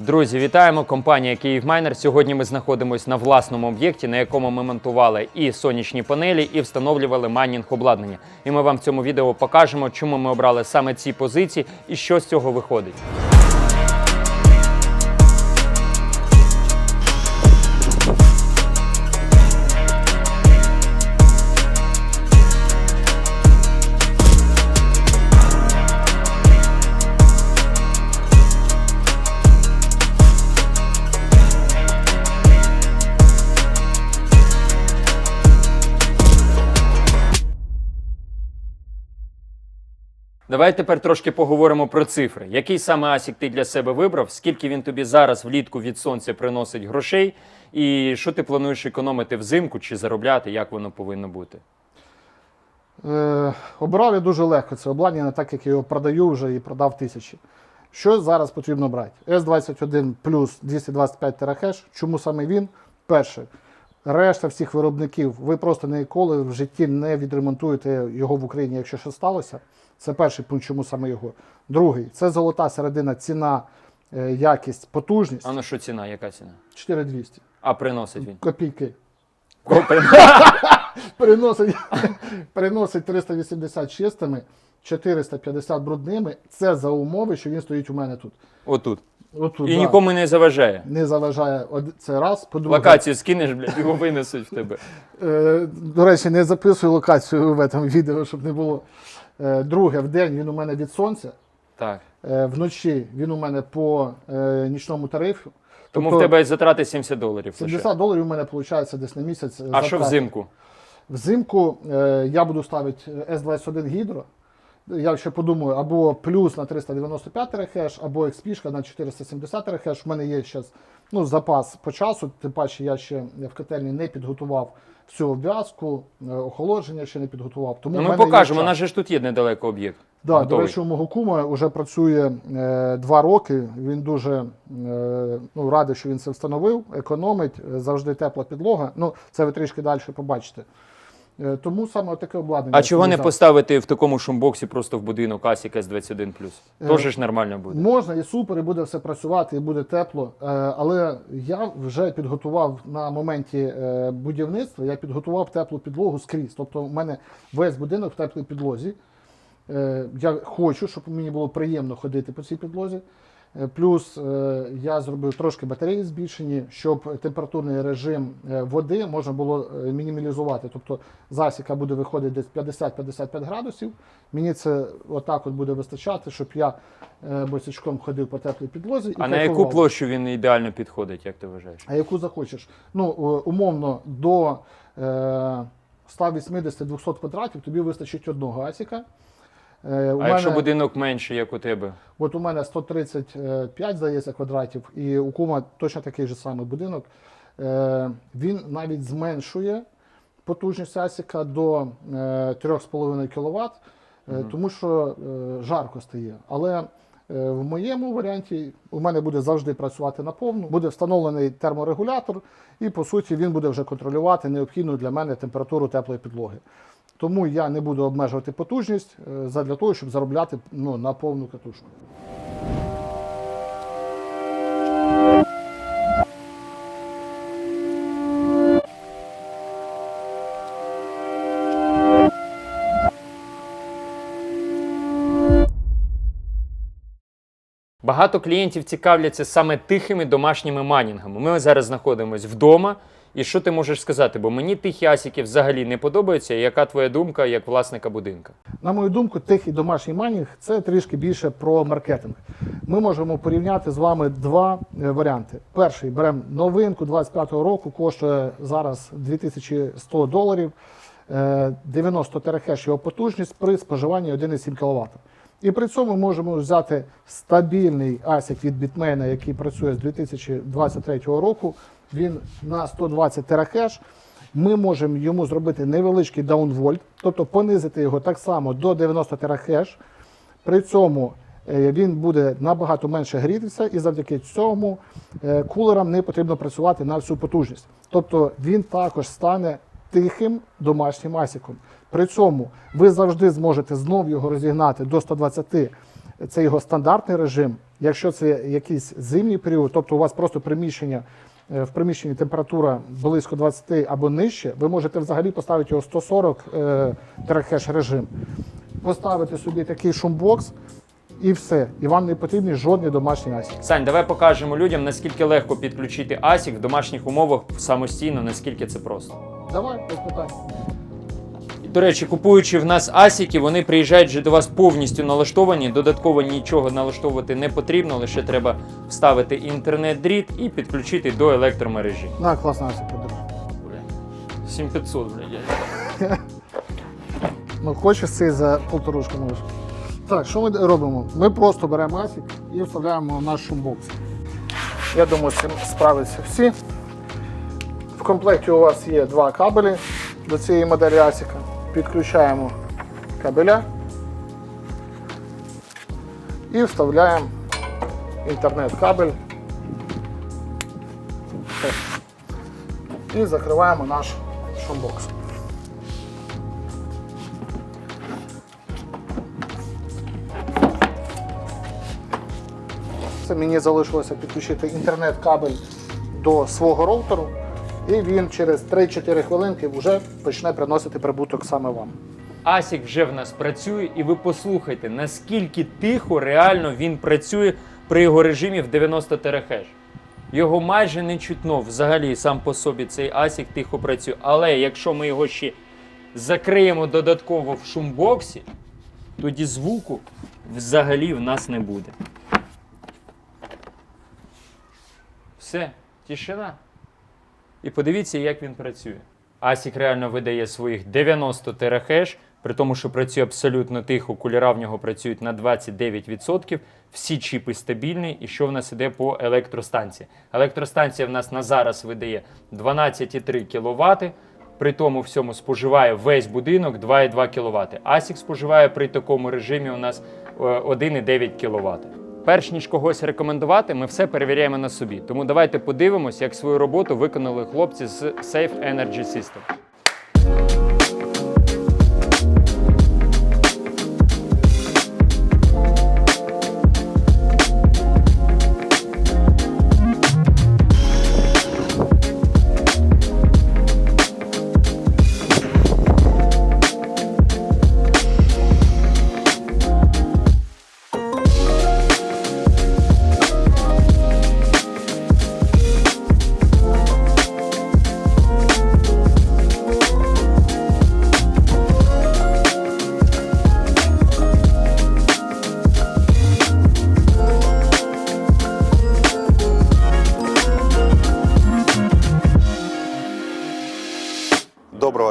Друзі, вітаємо! Компанія Київмайнер. Сьогодні ми знаходимося на власному об'єкті, на якому ми монтували і сонячні панелі, і встановлювали майнінг обладнання. І ми вам в цьому відео покажемо, чому ми обрали саме ці позиції і що з цього виходить. Давай тепер трошки поговоримо про цифри. Який саме асік ти для себе вибрав? Скільки він тобі зараз влітку від сонця приносить грошей? І що ти плануєш економити взимку чи заробляти? Як воно повинно бути? Е, обирав я дуже легко це обладнання, так як я його продаю вже і продав тисячі. Що зараз потрібно брати? S21 плюс 225 терахеш. Чому саме він? Перше, решта всіх виробників, ви просто ніколи в житті не відремонтуєте його в Україні, якщо що сталося. Це перший пункт, чому саме його. Другий це золота середина, ціна, е, якість, потужність. А ну що ціна? Яка ціна? 4200. А приносить він? Копійки. Копи. Переносить, переносить 380 чистими, 450 брудними. Це за умови, що він стоїть у мене тут. Отут. Отут, І да. нікому не заважає. не заважає од- це раз. По-друге, Локацію скинеш, блядь, його винесуть в тебе. е, до речі, не записую локацію в цьому відео, щоб не було. Е, друге, в день він у мене від сонця, Так. е, вночі він у мене по е, нічному тарифу. Тому Тобто в тебе затрати 70 доларів. лише. 70 доларів у мене виходить десь на місяць. е, А що затрати. взимку? Взимку е, я буду ставити S21 Hydro. Я ще подумаю, або плюс на 395 терахеш, або XP на 470 терахеш. У мене є зараз ну, запас по часу, тим паче я ще в котельні не підготував всю обв'язку, е, охолодження ще не підготував. Тому Ну, ми покажемо, у нас же ж тут є недалеко об'єкт. Да, до речі, у мого кума вже працює е, два роки. Він дуже е, ну, радий, що він це встановив, економить, е, завжди тепла підлога. Ну, це ви трішки далі побачите. Е, тому саме таке обладнання. А чого не поставити в такому шумбоксі просто в будинок Асік С21+. Е, Тож ж нормально буде. Можна і супер, і буде все працювати, і буде тепло. Е, Але я вже підготував на моменті е, будівництва, я підготував теплу підлогу скрізь. Тобто, у мене весь будинок в теплій підлозі. Я хочу, щоб мені було приємно ходити по цій підлозі. Е, Плюс е, я зробив трошки батареї збільшені, щоб температурний режим е, води можна було мінімалізувати. Тобто засіка буде виходити десь 50-55 градусів. Мені це отак от буде вистачати, щоб я босячком ходив по теплій підлозі. І А на яку площу він ідеально підходить, як ти вважаєш? А яку захочеш? Ну, умовно, до е, 180-200 квадратів тобі вистачить одного асіка. Е, у А якщо будинок менший, як у тебе? От у мене 135, здається, квадратів, і у кума точно такий же самий будинок. Е, він навіть зменшує потужність асіка до е, 3,5 кВт, е, тому що жарко стає. Але в моєму варіанті у мене буде завжди працювати на повну, буде встановлений терморегулятор, і по суті він буде вже контролювати необхідну для мене температуру теплої підлоги. Тому я не буду обмежувати потужність е, задля того, щоб заробляти ну, на повну катушку. Багато клієнтів цікавляться саме тихими домашніми манінгами. Ми зараз знаходимося вдома. І що ти можеш сказати? Бо мені тихі асіки взагалі не подобаються. Яка твоя думка як власника будинка? На мою думку, тихий домашній майнінг це трішки більше про маркетинг. Ми можемо порівняти з вами два е, варіанти. Перший беремо новинку 25-го року, коштує зараз 2100 доларів, е, 90 терахеш його потужність при споживанні 1,7 кВт. І при цьому можемо взяти стабільний ASIC від Bitmain, який працює з 2023 року. Він на 120 терахеш. Ми можемо йому зробити невеличкий даунвольт, тобто понизити його так само до 90 терахеш. При цьому е, він буде набагато менше грітися, і завдяки цьому е, кулерам не потрібно працювати на всю потужність. Тобто він також стане тихим домашнім асіком. При цьому ви завжди зможете знов його розігнати до 120. Це його стандартний режим. Якщо це якийсь зимній період, тобто у вас просто приміщення, е, в приміщенні температура близько 20 або нижче, ви можете взагалі поставити його 140 е, терахеш режим, поставити собі такий шумбокс і все. І вам не потрібні жодні домашні асі. Сань, давай покажемо людям, наскільки легко підключити ASIC в домашніх умовах самостійно, наскільки це просто. Давай, без питань. До речі, купуючи в нас асіки, вони приїжджають вже до вас повністю налаштовані. Додатково нічого налаштовувати не потрібно, лише треба вставити інтернет-дріт і підключити до електромережі. На, класна асі подивись. Бля. 7500, блядь. Ну, хочеш цей за полторушку можеш. Так, що ми робимо? Ми просто беремо асік і вставляємо в наш шумбокс. Я думаю, з цим справляться всі. В комплекті у вас є два кабелі до цієї моделі асіка. Підключаємо кабеля і вставляємо інтернет-кабель. І закриваємо наш шумбокс. Мені залишилося підключити інтернет-кабель до свого роутеру, і він через 3-4 хвилинки вже почне приносити прибуток саме вам. Асік вже в нас працює, і ви послухайте, наскільки тихо реально він працює при його режимі в 90 терахеш. Його майже не чутно взагалі сам по собі цей асік тихо працює. Але якщо ми його ще закриємо додатково в шумбоксі, тоді звуку взагалі в нас не буде. Все, тишина. І подивіться, як він працює. Асік реально видає своїх 90 терахеш, при тому, що працює абсолютно тихо, кулера в нього працюють на 29%. Всі чіпи стабільні. І що в нас іде по електростанції? Електростанція в нас на зараз видає 12,3 кВт. При тому всьому споживає весь будинок 2,2 кВт. Асік споживає при такому режимі у нас е, 1,9 кВт. Перш ніж когось рекомендувати, ми все перевіряємо на собі. Тому давайте подивимось, як свою роботу виконали хлопці з Safe Energy System.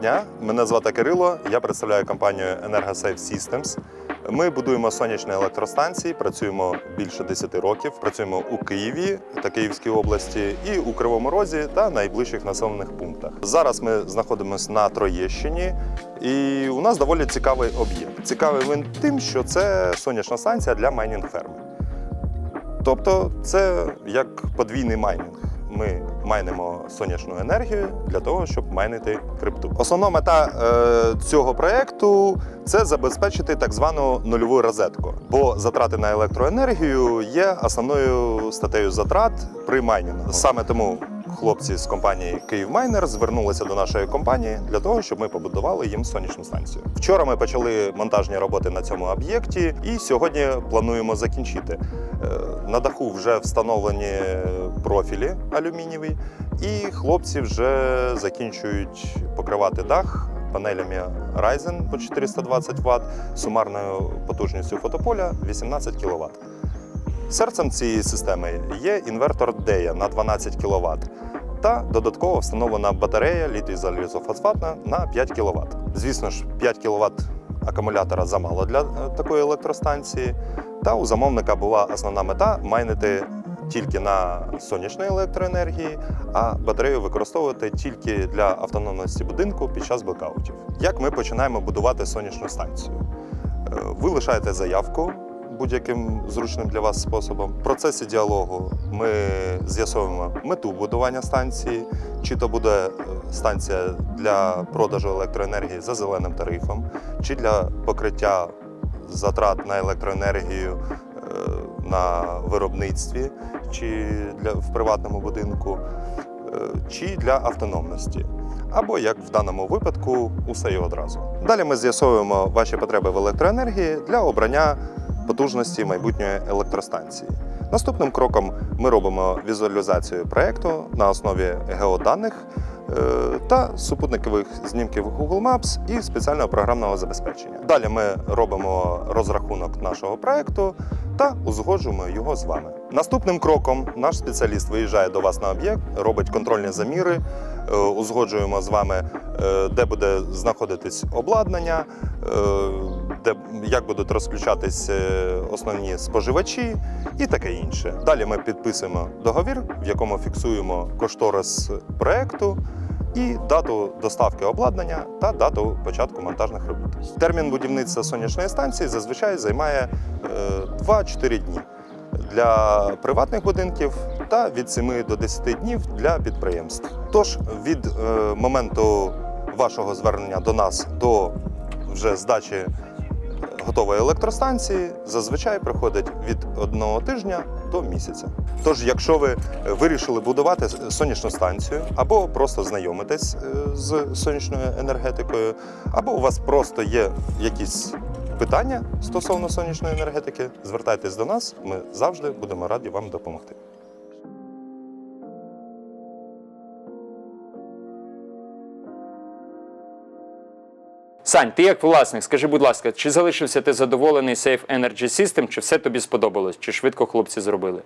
Дня, мене звати Кирило. Я представляю компанію EnergoSafe Systems. Ми будуємо сонячні електростанції, працюємо більше 10 років. Працюємо у Києві та Київській області, і у Кривому Розі та найближчих населених пунктах. Зараз ми знаходимося на Троєщині, і у нас доволі цікавий об'єкт. Цікавий він тим, що це сонячна станція для майнінг ферми. Тобто, це як подвійний майнінг. Ми майнимо сонячну енергію для того, щоб майнити крипту. Основна мета е, цього проекту це забезпечити так звану нульову розетку, бо затрати на електроенергію є основною статтею затрат при майнінгу. Саме тому хлопці з компанії Київмайнер звернулися до нашої компанії для того, щоб ми побудували їм сонячну станцію. Вчора ми почали монтажні роботи на цьому об'єкті, і сьогодні плануємо закінчити. Е, На даху вже встановлені профілі алюмінієві, і хлопці вже закінчують покривати дах панелями Ryzen по 420 Вт сумарною потужністю фотополя 18 кВт. Серцем цієї системи є інвертор DEA на 12 кВт та додатково встановлена батарея літій залізофосфатна на 5 кВт. Звісно ж, 5 кВт акумулятора замало для е, такої електростанції. Та у замовника була основна мета майнити тільки на сонячної електроенергії, а батарею використовувати тільки для автономності будинку під час блекаутів. Як ми починаємо будувати сонячну станцію? Е, Ви лишаєте заявку будь-яким зручним для вас способом. В процесі діалогу ми з'ясовуємо мету будування станції, чи то буде е, станція для продажу електроенергії за зеленим тарифом, чи для покриття затрат на електроенергію е, на виробництві чи для, в приватному будинку, е, чи для автономності. Або як в даному випадку, усе і одразу. Далі ми з'ясовуємо ваші потреби в електроенергії для обрання потужності майбутньої електростанції. Наступним кроком ми робимо візуалізацію проєкту на основі геоданих е, та супутникових знімків Google Maps і спеціального програмного забезпечення. Далі ми робимо розрахунок нашого проєкту та узгоджуємо його з вами. Наступним кроком наш спеціаліст виїжджає до вас на об'єкт, робить контрольні заміри, е, узгоджуємо з вами, е, де буде знаходитись обладнання, де як будуть розключатись е, основні споживачі і таке інше. Далі ми підписуємо договір, в якому фіксуємо кошторис проекту. І дату доставки обладнання та дату початку монтажних робіт. Термін будівництва сонячної станції зазвичай займає е, 2-4 дні для приватних будинків та від 7 до 10 днів для підприємств. Тож від е, моменту вашого звернення до нас до вже здачі е, готової електростанції зазвичай приходить від одного тижня до місяця. Тож, якщо ви вирішили будувати сонячну станцію, або просто знайомитесь е, з сонячною енергетикою, або у вас просто є якісь питання стосовно сонячної енергетики, звертайтесь до нас. Ми завжди будемо раді вам допомогти. Сань, ти як власник, скажи, будь ласка, чи залишився ти задоволений Safe Energy System, чи все тобі сподобалось, чи швидко хлопці зробили?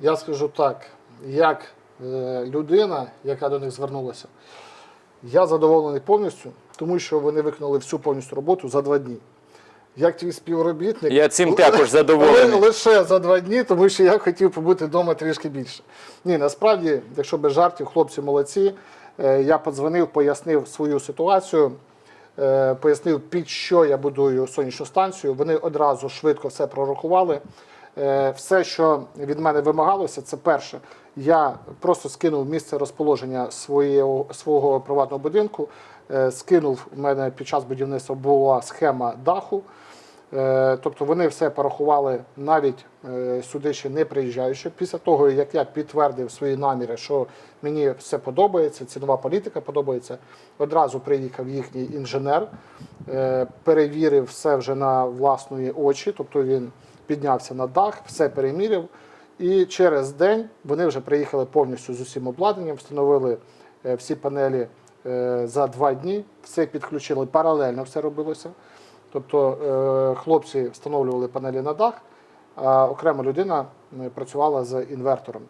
Я скажу так, як е, людина, яка до них звернулася, я задоволений повністю, тому що вони виконали всю повністю роботу за два дні. Як твій співробітник, Я цим також задоволений. лише за два дні, тому що я хотів побути вдома трішки більше. Ні, насправді, якщо без жартів, хлопці молодці. Е, Я подзвонив, пояснив свою ситуацію, пояснив, під що я будую сонячну станцію. Вони одразу швидко все прорахували. Е, Все, що від мене вимагалося, це перше. Я просто скинув місце розположення своєго, свого приватного будинку. Е, Скинув в мене під час будівництва була схема даху. Е, Тобто вони все порахували навіть е, сюди ще не приїжджаючи. Після того, як я підтвердив свої наміри, що мені все подобається, цінова політика подобається, одразу приїхав їхній інженер, е, перевірив все вже на власні очі, тобто він піднявся на дах, все переміряв. І через день вони вже приїхали повністю з усім обладнанням, встановили е, всі панелі е, за два дні, все підключили паралельно, все робилося. Тобто е, хлопці встановлювали панелі на дах, а окрема людина працювала з інвертором.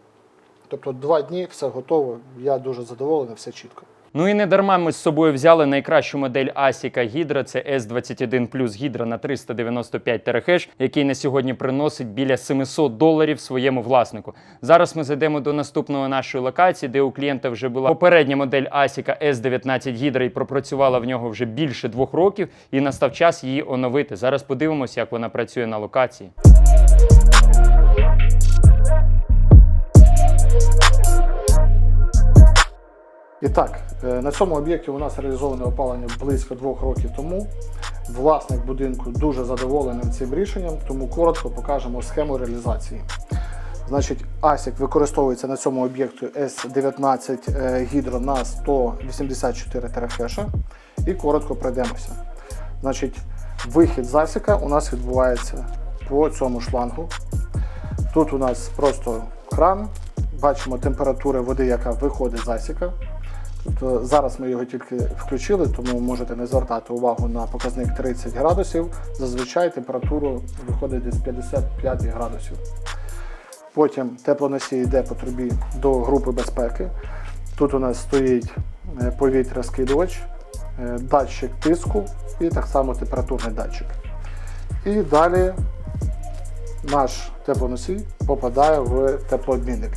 Тобто два дні все готово. Я дуже задоволений, все чітко. Ну і не дарма ми з собою взяли найкращу модель Асіка Гідра, це S21 Plus Гідра на 395 терахеш, який на сьогодні приносить біля 700 доларів своєму власнику. Зараз ми зайдемо до наступної нашої локації, де у клієнта вже була попередня модель Асіка S19 Гідра і пропрацювала в нього вже більше двох років, і настав час її оновити. Зараз подивимося, як вона працює на локації. І так, е, на цьому об'єкті у нас реалізоване опалення близько двох років тому. Власник будинку дуже задоволений цим рішенням, тому коротко покажемо схему реалізації. Значить, ASIC використовується на цьому об'єкту S19 е, гідро на 184 терахеша. І коротко пройдемося. Значить, вихід з ASIC у нас відбувається по цьому шлангу. Тут у нас просто кран. Бачимо температуру води, яка виходить з асіка. Тобто зараз ми його тільки включили, тому можете не звертати увагу на показник 30 градусів. Зазвичай температура виходить десь 55 градусів. Потім теплоносій йде по трубі до групи безпеки. Тут у нас стоїть е, повітря скидувач, е, датчик тиску і так само температурний датчик. І далі наш теплоносій попадає в теплообмінник.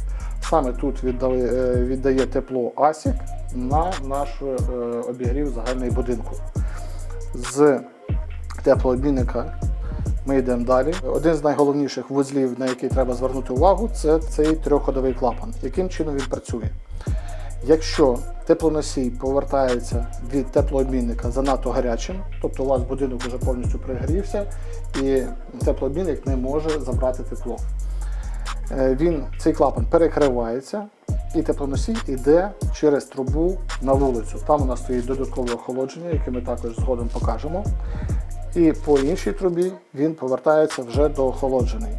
Саме тут е, віддає тепло ASIC на наш е, обігрів загальний будинку. З теплообмінника ми йдемо далі. Один з найголовніших вузлів, на який треба звернути увагу, це цей трьохходовий клапан. Яким чином він працює? Якщо теплоносій повертається від теплообмінника занадто гарячим, тобто у вас будинок вже повністю пригрівся, і теплообмінник не може забрати тепло. Е, Він, цей клапан перекривається, і теплоносій йде через трубу на вулицю. Там у нас стоїть додаткове охолодження, яке ми також згодом покажемо. І по іншій трубі він повертається вже до охолоджений.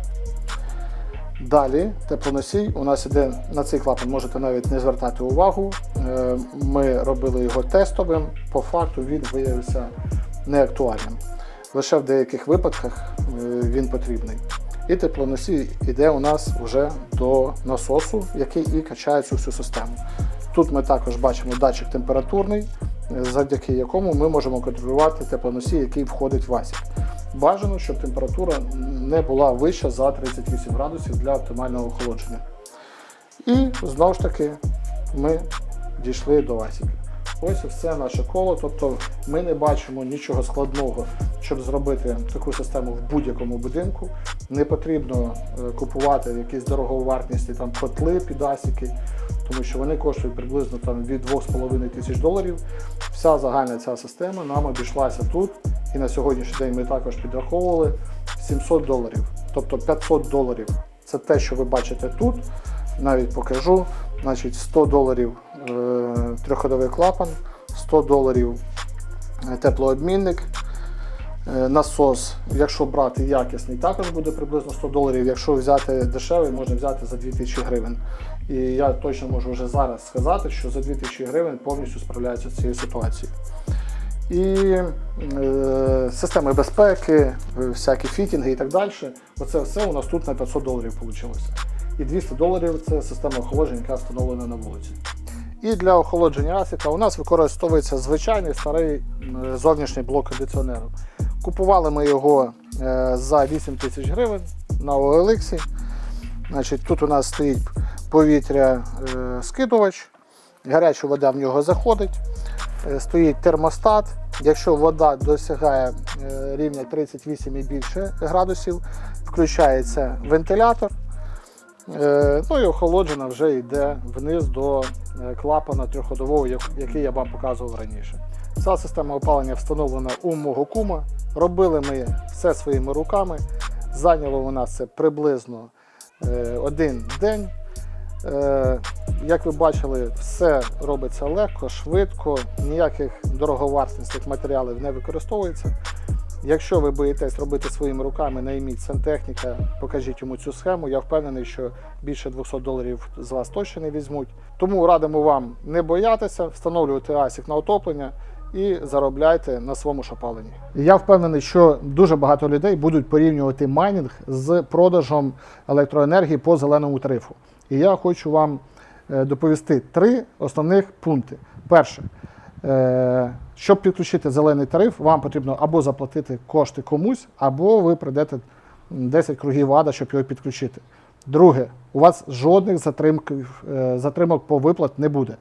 Далі теплоносій у нас іде на цей клапан, можете навіть не звертати увагу. Е, Ми робили його тестовим. По факту він виявився неактуальним. Лише в деяких випадках е, він потрібний. І теплоносій йде у нас вже до насосу, який і качає цю всю систему. Тут ми також бачимо датчик температурний, завдяки якому ми можемо контролювати теплоносій, який входить в асік. Бажано, щоб температура не була вища за 38 градусів для оптимального охолодження. І знову ж таки ми дійшли до асіки. Ось і все наше коло. Тобто ми не бачимо нічого складного, щоб зробити таку систему в будь-якому будинку. Не потрібно е, купувати якісь дороговартісні там котли під асіки, тому що вони коштують приблизно там від 2,5 тисяч доларів. Вся загальна ця система нам обійшлася тут. І на сьогоднішній день ми також підраховували 700 доларів. Тобто 500 доларів це те, що ви бачите тут. Навіть покажу. Значить, 100 доларів трьохходовий клапан, 100 доларів е, теплообмінник. Е, Насос, якщо брати якісний, також буде приблизно 100 доларів. Якщо взяти дешевий, можна взяти за 2000 гривень. І я точно можу вже зараз сказати, що за 2000 гривень повністю справляється з цією ситуацією. І е, системи безпеки, е, всякі фітінги і так далі. Оце все у нас тут на 500 доларів вийшло. І 200 доларів це система охолодження, яка встановлена на вулиці. І для охолодження асіка у нас використовується звичайний старий зовнішній блок кондиціонеру. Купували ми його е, за 8 тисяч гривень на OLX. Значить, тут у нас стоїть повітря е, скидувач, гаряча вода в нього заходить, е, стоїть термостат. Якщо вода досягає рівня 38 і більше градусів, включається вентилятор. Е, Ну і охолоджена вже йде вниз до е, клапана трьохходового, який я вам показував раніше. Ця система опалення встановлена у мого кума. Робили ми все своїми руками. Зайняло у нас це приблизно е, один день. Як ви бачили, все робиться легко, швидко, ніяких дороговартісних матеріалів не використовується. Якщо ви боїтесь робити своїми руками, найміть сантехніка, покажіть йому цю схему. Я впевнений, що більше 200 доларів з вас точно не візьмуть. Тому радимо вам не боятися, встановлювати асік на отоплення і заробляйте на своєму шопаленні. Я впевнений, що дуже багато людей будуть порівнювати майнінг з продажем електроенергії по зеленому тарифу. І я хочу вам е, доповісти три основних пункти. Перше, Щоб підключити зелений тариф, вам потрібно або заплатити кошти комусь, або ви прийдете 10 кругів ада, щоб його підключити. Друге, у вас жодних е, затримок по виплат не буде.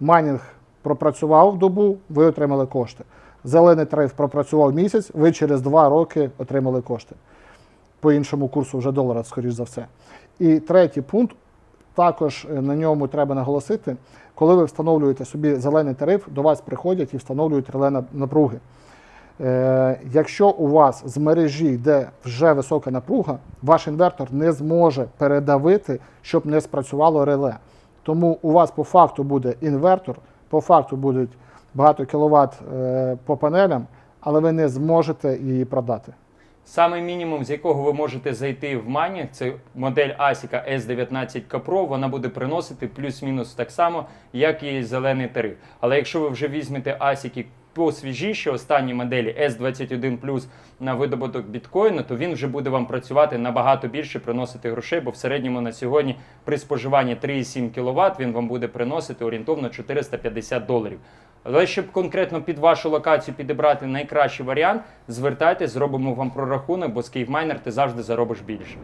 Майнінг пропрацював добу, ви отримали кошти. Зелений тариф пропрацював місяць, ви через 2 роки отримали кошти. По іншому курсу вже долара, скоріш за все. І третій пункт, також е, на ньому треба наголосити, коли ви встановлюєте собі зелений тариф, до вас приходять і встановлюють реле напруги. Е, якщо у вас з мережі йде вже висока напруга, ваш інвертор не зможе передавити, щоб не спрацювало реле. Тому у вас по факту буде інвертор, по факту будуть багато кіловат е, по панелям, але ви не зможете її продати. Саме мінімум, з якого ви можете зайти в майнінг, це модель ASIC S19 Pro, вона буде приносити плюс-мінус так само, як і зелений тариф. Але якщо ви вже візьмете ASIC посвіжіші, останні моделі S21 на видобуток біткоїну, то він вже буде вам працювати набагато більше, приносити грошей, бо в середньому на сьогодні при споживанні 3,7 кВт він вам буде приносити орієнтовно 450 доларів. Але щоб конкретно під вашу локацію підібрати найкращий варіант, звертайтесь, зробимо вам прорахунок, бо з Київмайнер ти завжди заробиш більше.